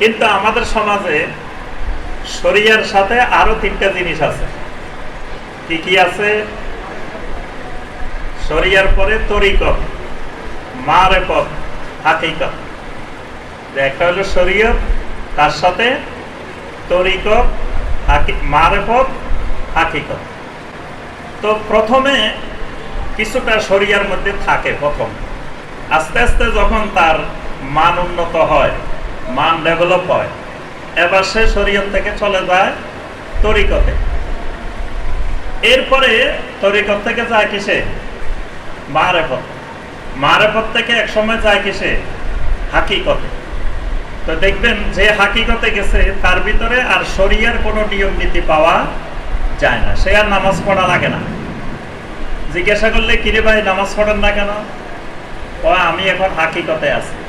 কিন্তু আমাদের সমাজে শরিয়ার সাথে আরও তিনটা জিনিস আছে। কি কি আছে? শরিয়ার পরে তরিকত মারেপত হাকিকত। যে একটা হলো শরীয়ত, তার সাথে তরিকত, হাকি- মারেফত হাকিকত। তো প্রথমে কিছুটা শরিয়ার মধ্যে থাকে প্রথম। আস্তে আস্তে যখন তার মান উন্নত হয় মান ডেভেলপ হয়। এবার সে শরীয়ত থেকে চলে যায় তরিকতে। এরপরে তরিকত থেকে যায় কিসে? মারেফত। মারেফত থেকে এক সময় যায় কিসে? হাকিকতে। তো দেখবেন যে হাকিকতে গেছে, তার ভিতরে আর শরিয়ার কোনো নিয়ম নীতি পাওয়া যায় না। সে আর নামাজ পড়া লাগে না। জিজ্ঞাসা করলে, কিরে ভাই, নামাজ পড়েন না কেন? আমি এখন হাকিকতে আছি।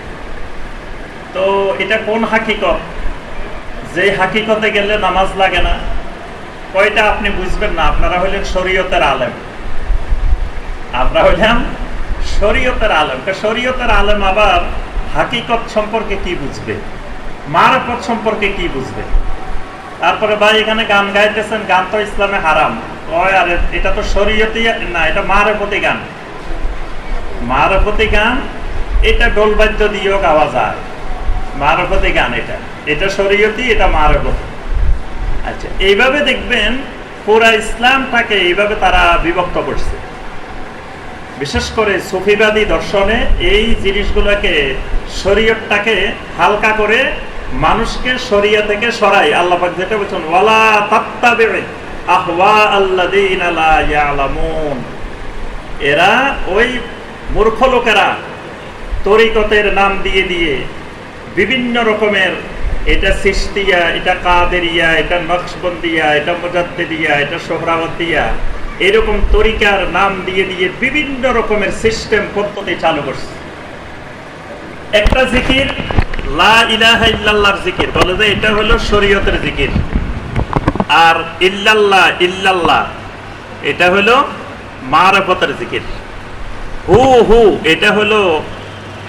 তো এটা কোন হাকিকত? যে হাকিকতে গেলে নামাজ লাগে না, কয়টা আপনি বুঝবেন না? আপনারা হইলেন শরীয়তের আলেম। আমরা হইলাম শরীয়তের আলেম। তো শরীয়তের আলেম আবার হাকিকত সম্পর্কে কি বুঝবে? মারাফত সম্পর্কে কি বুঝবে? তারপরে ভাই এখানে গান গাইতেছেন, গান তো ইসলামে হারাম। কয়, আরে এটা তো শরীয়তি না, এটা মারেফতি গান। মারফতি গান, এটা ডোলবাদ্য দিয়েও গাওয়া যায়। মারফতি গান এটা। এটা শরীয়তি, এটা মারফতি। আচ্ছা এইভাবে দেখবেন পুরা ইসলামটাকে এইভাবে তারা বিভক্ত করছে। বিশেষ করে সুফিবাদী দর্শনে এই জিনিসগুলোকে, শরীয়তটাকে হালকা করে মানুষকে শরিয়া থেকে সরাই আল্লাহ যেটা বলছেন, ওয়ালা তাত্তাবে আহওয়া আল্লাযীনা লা এরা ওই মূর্খ লোকেরা তরিকতের নাম দিয়ে দিয়ে বিভিন্ন রকমের, এটা সিস্তিয়া, এটা কাদেরিয়া, এটা নকশবন্দিয়া, এটা মুজাদ্দিদিয়া, এটা সোহরাওয়াতিয়া এরকম তরিকার নাম দিয়ে দিয়ে বিভিন্ন রকমের সিস্টেম পদ্ধতি চালু করছে। একটা জিকির, লা ইলাহা ইল্লাল্লাহর জিকির, বলে যে এটা হলো শরীয়তের জিকির। আর ইল্লাল্লাহ ইল্লাল্লাহ, এটা হলো মারাফতের জিকির। হু হু, এটা হলো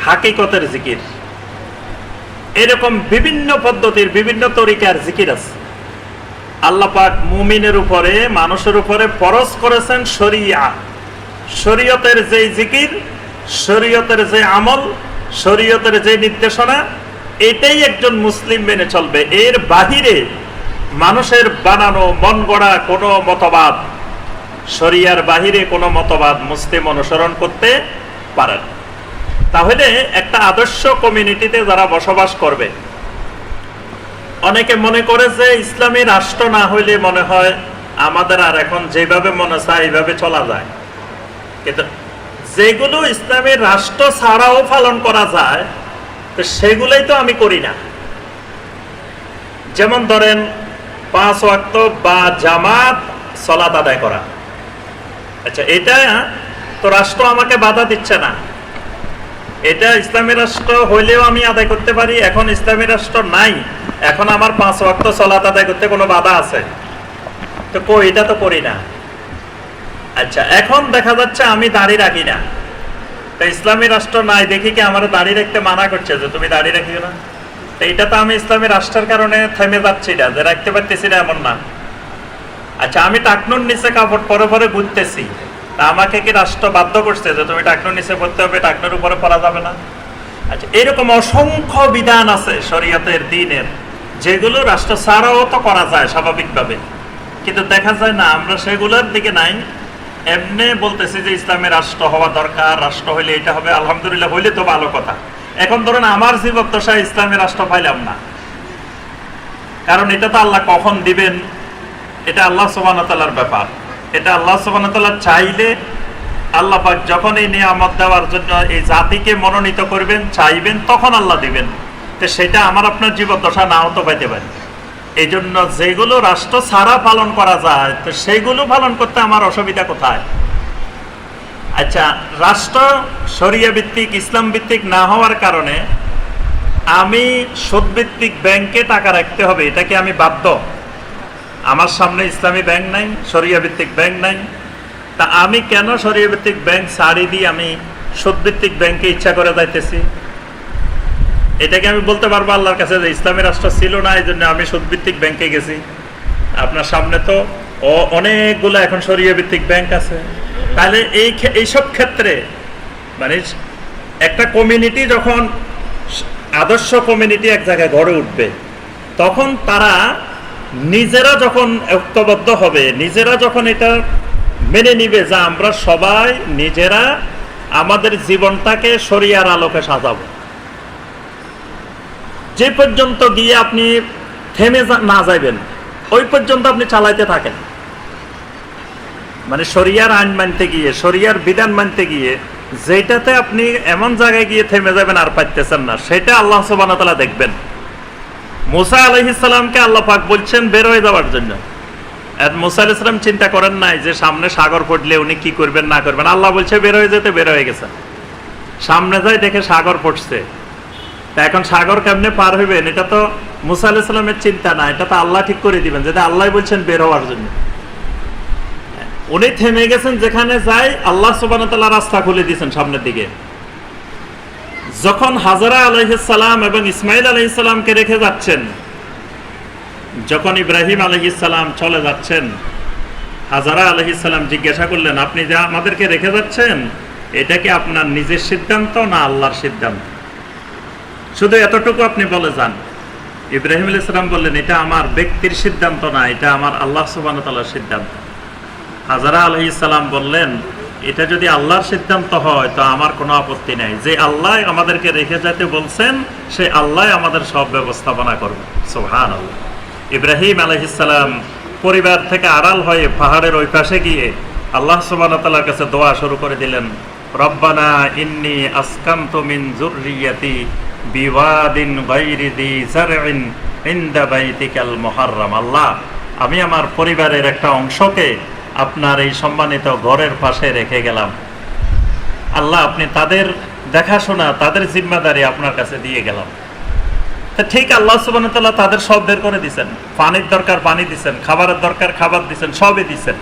হাকিকতের জিকির। এরকম বিভিন্ন পদ্ধতির বিভিন্ন তরিকার জিকির আছে। আল্লাহ পাক মুমিনের উপরে, মানুষের উপরে পরশ করেছেন শরিয়া। শরীয়তের যে জিকির, শরীয়তের যে আমল, শরীয়তের যে নির্দেশনা, এটাই একজন মুসলিম মেনে চলবে। এর বাহিরে মানুষের বানানো, মন গড়া কোনো মতবাদ, শরিয়ার বাহিরে কোনো মতবাদ মুসলিম অনুসরণ করতে পারে না। তাহলে একটা আদর্শ কমিউনিটিতে যারা বসবাস করবে, অনেকে মনে করে যে ইসলামী রাষ্ট্র না হইলে মনে হয় আমাদের আর এখন যেভাবে মনে চায়, এইভাবে চলা যায়। কিন্তু যেগুলো ইসলামের রাষ্ট্র ছাড়াও পালন করা যায়, তো সেগুলোই তো আমি করি না। যেমন ধরেন, পাঁচ ওয়াক্ত বা জামাত সলাত আদায় করা। আচ্ছা এটা তো রাষ্ট্র আমাকে বাধা দিচ্ছে না। এটা ইসলামী রাষ্ট্র হইলেও আমি আদায় করতে পারি, এখন ইসলামী রাষ্ট্র নাই। এখন আমার পাঁচ ওয়াক্ত সলাত আদায় করতে কোনো বাধা আছে। তো কো, এটা তো করি না। আচ্ছা এখন দেখা যাচ্ছে আমি দাড়ি রাখি না। তো ইসলামী রাষ্ট্র নাই, দেখি কি আমার দাড়ি রাখতে মানা করছে যে তুমি দাড়ি রাখিও না। তো এটা তো আমি ইসলামী রাষ্ট্রের কারণে থেমে যাচ্ছি না, যে রাখতে পারতেছি না এমন না। আচ্ছা আমি টাকনুর নিচে কাপড় পরে পরে ঘুরতেছি আমাকে কি রাষ্ট্র বাধ্য করছে যে তুমি টাকনুর নিচে পড়তে হবে? টাকনুর উপরে পরা যাবে না। আচ্ছা এরকম অসংখ্য বিধান আছে শরীয়তের, দিনের, যেগুলো রাষ্ট্র ছাড়াও তো করা যায় স্বাভাবিকভাবে। কিন্তু দেখা যায় না, আমরা সেগুলোর দিকে নাই। এমনি বলতেছি যে ইসলামের রাষ্ট্র হওয়া দরকার, রাষ্ট্র হইলে এটা হবে, আলহামদুলিল্লাহ হইলে তো ভালো কথা। এখন ধরুন আমার জীবক দশা ইসলামের রাষ্ট্র পাইলাম না। কারণ এটা তো আল্লাহ কখন দিবেন? এটা আল্লাহ সোবানতালার ব্যাপার। এটা আল্লাহ সোবানতাল্লাহ চাইলে আল্লাহ যখন এই নিয়ামত দেওয়ার জন্য এই জাতিকে মনোনীত করবেন, চাইবেন, তখন আল্লাহ দিবেন। তো সেটা আমার আপনার জীবদ্দশা নাও তো পাইতে পারে। এই জন্য যেগুলো রাষ্ট্র ছাড়া পালন করা যায়, তো সেগুলো পালন করতে আমার অসুবিধা কোথায়? আচ্ছা রাষ্ট্র শরিয়া ভিত্তিক, ইসলাম ভিত্তিক না হওয়ার কারণে আমি সুদ ভিত্তিক ব্যাংকে টাকা রাখতে হবে, এটা কি আমি বাধ্য? আমার সামনে ইসলামী ব্যাংক নাই শরিয়া ভিত্তিক ব্যাংক নাই। তা আমি কেন শরিয়া ভিত্তিক ব্যাংক ছাড়ি দিয়ে আমি সুদ ভিত্তিক ব্যাংকে ইচ্ছা করে যাইতেছি? এটাকে আমি বলতে পারব আল্লাহর কাছে যে ইসলামী রাষ্ট্র ছিল না, এই জন্য আমি সুদভিত্তিক ব্যাংকে গেছি। আপনার সামনে তো অনেকগুলো এখন সরিয়ে ভিত্তিক ব্যাংক আছে। তাহলে এই এইসব ক্ষেত্রে মানে একটা কমিউনিটি যখন আদর্শ কমিউনিটি এক জায়গায় গড়ে উঠবে, তখন তারা নিজেরা যখন ঐক্যবদ্ধ হবে, নিজেরা যখন এটা মেনে নিবে যে আমরা সবাই নিজেরা আমাদের জীবনটাকে শরিয়ার আলোকে সাজাবো। যে পর্যন্ত গিয়ে আপনি থেমে না যাইবেন, ওই পর্যন্ত আপনি চালাইতে থাকেন। মানে শরিয়ার আইন মানতে গিয়ে, শরিয়ার বিধান মানতে গিয়ে যেটাতে আপনি এমন জায়গায় গিয়ে থেমে যাবেন আর পাইতেছেন না, সেটা আল্লাহ সুবহানাহু দেখবেন। মুসা আলাইহিসসালামকে আল্লাহ বলছেন, বের হয়ে যাওয়ার জন্য। মুসা আলাইহিস চিন্তা করেন নাই যে সামনে সাগর পড়লে উনি কি করবেন, না করবেন। আল্লাহ বলছে, বের হয়ে যেতে, বের হয়ে গেছে। সামনে যাই দেখে সাগর পড়ছে। তা এখন সাগর কেমনে পার হইবেন? এটা তো মুসা আলাইহিস সালামের চিন্তা না, এটা তো আল্লাহ ঠিক করে দিবেন, যেটা আল্লাহ বলছেন, বের হওয়ার জন্য। উনি থেমে গেছেন, যেখানে যাই আল্লাহ ওয়া রাস্তা খুলে দিয়েছেন সামনের দিকে। যখন হাজারা আলাইহিসসালাম এবং ইসমাইল আলাইহিসসালামকে রেখে যাচ্ছেন, যখন ইব্রাহিম আলাইহিসসালাম চলে যাচ্ছেন, হাজারা আলাইহিসসালাম জিজ্ঞাসা করলেন, আপনি যে আমাদেরকে রেখে যাচ্ছেন, এটা কি আপনার নিজের সিদ্ধান্ত না আল্লাহর সিদ্ধান্ত? শুধু এতটুকু আপনি বলে যান। ইব্রাহিম আলাইহিস সালাম বললেন, এটা আমার ব্যক্তির সিদ্ধান্ত না, এটা আমার আল্লাহ ওয়া তাআলার সিদ্ধান্ত। হাজারা আলহিসাল্লাম বললেন এটা যদি আল্লাহর সিদ্ধান্ত হয়, তো আমার কোনো আপত্তি নাই। যে আল্লাহ আমাদেরকে রেখে যেতে বলছেন, সে আল্লাহ আমাদের সব ব্যবস্থাপনা করবে। সোহান আল্লাহ ইব্রাহিম আলহিসাল্লাম পরিবার থেকে আড়াল হয়ে পাহাড়ের ওই পাশে গিয়ে আল্লাহ সুবান তালার কাছে দোয়া শুরু করে দিলেন, রব্বানা ইন্নি আসকান্ত মিন জুররিয়াতি বিওয়াদিন গায়রি দি জারইন ইনদা আল্লাহ, আমি আমার পরিবারের একটা অংশকে আপনার এই সম্মানিত ঘরের পাশে রেখে গেলাম। আল্লাহ, আপনি তাদের দেখাশোনা, তাদের জিম্মাদারি আপনার কাছে দিয়ে গেলাম। তা ঠিক আল্লাহ সুবান তাদের সব বের করে দিছেন। পানির দরকার পানি দিছেন, খাবারের দরকার খাবার দিচ্ছেন সবই দিচ্ছেন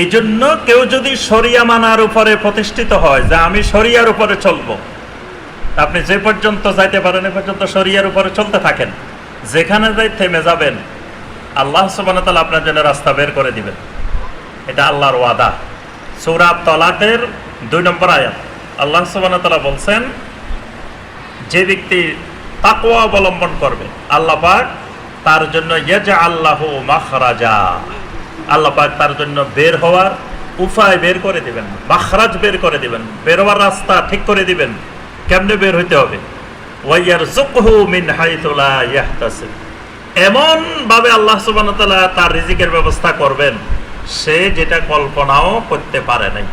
এই জন্য কেউ যদি শরিয়া মানার উপরে প্রতিষ্ঠিত হয়, যে আমি শরিয়ার উপরে চলবো, আপনি যে পর্যন্ত যাইতে পারেন, এ পর্যন্ত শরিয়ার উপরে চলতে থাকেন। যেখানে যাই থেমে যাবেন। আল্লাহ সুবান আপনার জন্য রাস্তা বের করে দিবেন। এটা আল্লাহর ওয়াদা। সৌরাব তলাকের দুই নম্বর আয়াত। আল্লাহ সুবান বলছেন, যে ব্যক্তি তাকওয়া অবলম্বন করবে, আল্লাহ পাক তার জন্য ইয়াজা আল্লাহ মাখরাজা। আল্লাহ তার জন্য বের হওয়ার উপায় বের করে দিবেন, মাখরাজ বের করে দিবেন, বের হওয়ার রাস্তা ঠিক করে দিবেন। কেমনে বের হইতে হবে? ওয়াইয়ার জুকহু মিন হাইতুলা ইয়াহতাসিব। এমন ভাবে আল্লাহ সুবহানাহু তার রিজিকের ব্যবস্থা করবেন। সে যেটা কল্পনাও করতে পারে নাই।